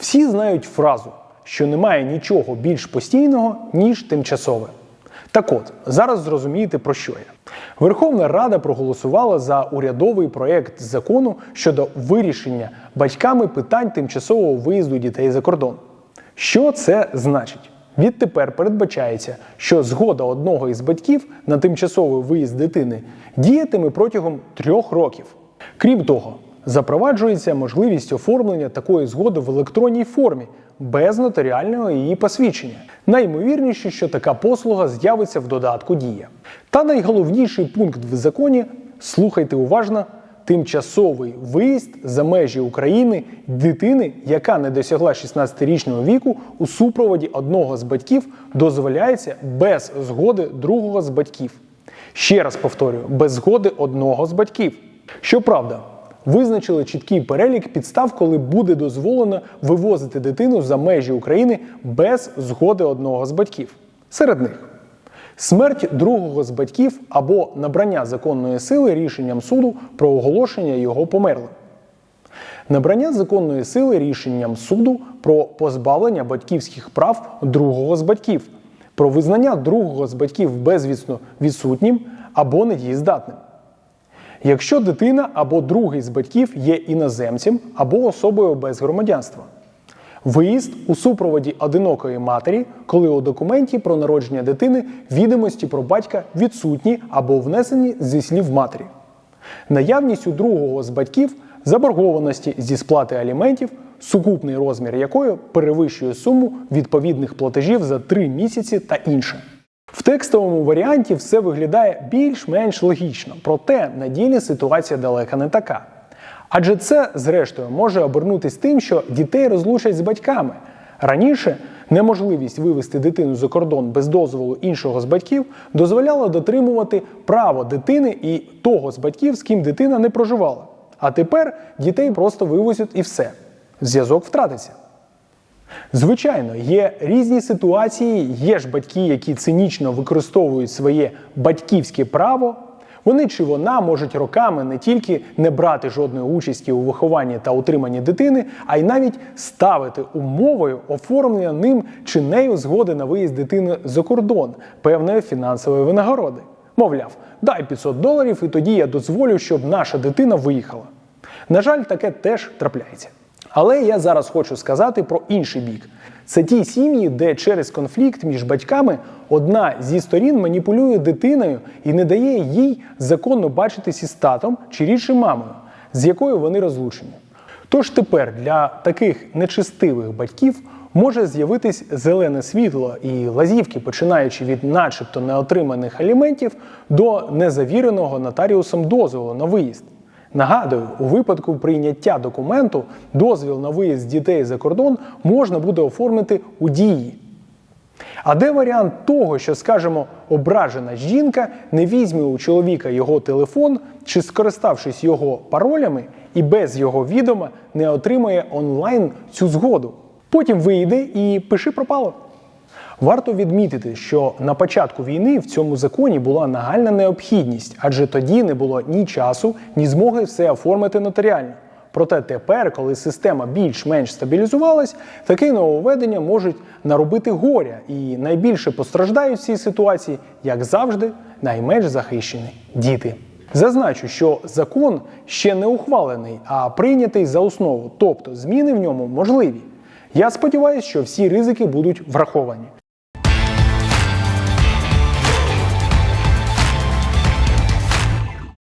Всі знають фразу, що немає нічого більш постійного, ніж тимчасове. Так от, зараз зрозумієте про що я. Верховна Рада проголосувала за урядовий проєкт закону щодо вирішення батьками питань тимчасового виїзду дітей за кордон. Що це значить? Відтепер передбачається, що згода одного із батьків на тимчасовий виїзд дитини діятиме протягом трьох років. Крім того, запроваджується можливість оформлення такої згоди в електронній формі без нотаріального її посвідчення. Наймовірніше, що така послуга з'явиться в додатку Дія. Та найголовніший пункт в законі слухайте уважно. Тимчасовий виїзд за межі України дитини, яка не досягла 16-річного віку, у супроводі одного з батьків дозволяється без згоди другого з батьків. Ще раз повторюю, без згоди одного з батьків. Щоправда, визначили чіткий перелік підстав, коли буде дозволено вивозити дитину за межі України без згоди одного з батьків. Серед них смерть другого з батьків або набрання законної сили рішенням суду про оголошення його померлим. Набрання законної сили рішенням суду про позбавлення батьківських прав другого з батьків, про визнання другого з батьків безвісно відсутнім або недієздатним. Якщо дитина або другий з батьків є іноземцем або особою без громадянства. Виїзд у супроводі одинокої матері, коли у документі про народження дитини відомості про батька відсутні або внесені зі слів матері. Наявність у другого з батьків заборгованості зі сплати аліментів, сукупний розмір якої перевищує суму відповідних платежів за три місяці та інше. В текстовому варіанті все виглядає більш-менш логічно, проте на ділі ситуація далека не така. Адже це, зрештою, може обернутися тим, що дітей розлучать з батьками. Раніше неможливість вивести дитину за кордон без дозволу іншого з батьків дозволяла дотримувати право дитини і того з батьків, з ким дитина не проживала. А тепер дітей просто вивозять і все. Зв'язок втратиться. Звичайно, є різні ситуації, є ж батьки, які цинічно використовують своє батьківське право. Вони чи вона можуть роками не тільки не брати жодної участі у вихованні та утриманні дитини, а й навіть ставити умовою оформлення ним чи нею згоди на виїзд дитини за кордон певної фінансової винагороди. Мовляв, дай 500 доларів, і тоді я дозволю, щоб наша дитина виїхала. На жаль, таке теж трапляється. Але я зараз хочу сказати про інший бік. Це ті сім'ї, де через конфлікт між батьками одна зі сторін маніпулює дитиною і не дає їй законно бачитись із татом чи рідше мамою, з якою вони розлучені. Тож тепер для таких нечистивих батьків може з'явитись зелене світло і лазівки, починаючи від начебто неотриманих аліментів до незавіреного нотаріусом дозволу на виїзд. Нагадую, у випадку прийняття документу дозвіл на виїзд дітей за кордон можна буде оформити у дії. А де варіант того, що, скажімо, ображена жінка не візьме у чоловіка його телефон чи, скориставшись його паролями і без його відома, не отримає онлайн цю згоду? Потім вийде і пиши пропало. Варто відмітити, що на початку війни в цьому законі була нагальна необхідність, адже тоді не було ні часу, ні змоги все оформити нотаріально. Проте тепер, коли система більш-менш стабілізувалась, такі нововведення можуть наробити горя, і найбільше постраждають в цій ситуації, як завжди, найменш захищені діти. Зазначу, що закон ще не ухвалений, а прийнятий за основу, тобто зміни в ньому можливі. Я сподіваюся, що всі ризики будуть враховані.